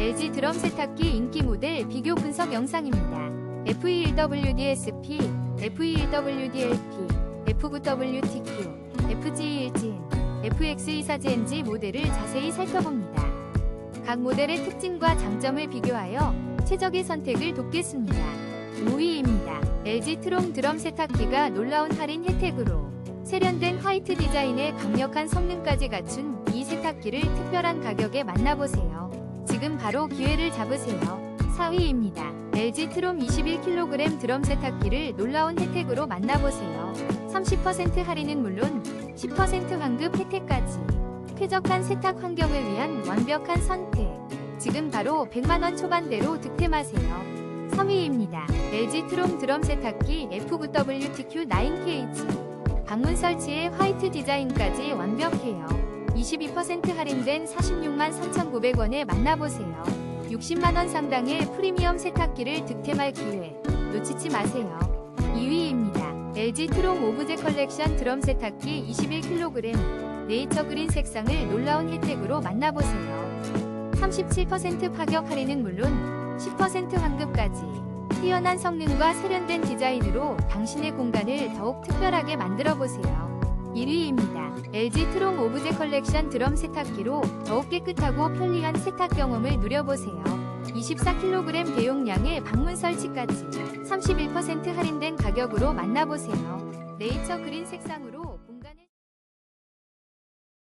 LG 드럼 세탁기 인기 모델 비교 분석 영상입니다. E FE1WDSP, FE1WDLP, F9WTQ, FG1진, FX24GNG 모델을 자세히 살펴봅니다. 각 모델의 특징과 장점을 비교하여 최적의 선택을 돕겠습니다. 5위입니다. LG 트롱 드럼 세탁기가 놀라운 할인 혜택으로 세련된 화이트 디자인에 강력한 성능까지 갖춘 이 세탁기를 특별한 가격에 만나보세요. 지금 바로 기회를 잡으세요. 4위입니다. LG 트롬 21kg 드럼 세탁기를 놀라운 혜택으로 만나보세요. 30% 할인은 물론 10% 환급 혜택까지 쾌적한 세탁 환경을 위한 완벽한 선택. 지금 바로 100만원 초반대로 득템하세요. 3위입니다. LG 트롬 드럼 세탁기 F9WTQ9KG 방문 설치에 화이트 디자인까지 완벽해요. 22% 할인된 46만 3,900원에 만나보세요. 60만원 상당의 프리미엄 세탁기를 득템할 기회 놓치지 마세요. 2위입니다. LG 트롱 오브제 컬렉션 드럼 세탁기 21kg 네이처 그린 색상을 놀라운 혜택으로 만나보세요. 37% 파격 할인은 물론 10% 환급까지 뛰어난 성능과 세련된 디자인으로 당신의 공간을 더욱 특별하게 만들어 보세요. 1위입니다. LG 트롱 오브제 컬렉션 드럼 세탁기로 더욱 깨끗하고 편리한 세탁 경험을 누려보세요. 24kg 대용량의 방문 설치까지 31% 할인된 가격으로 만나보세요. 네이처 그린 색상으로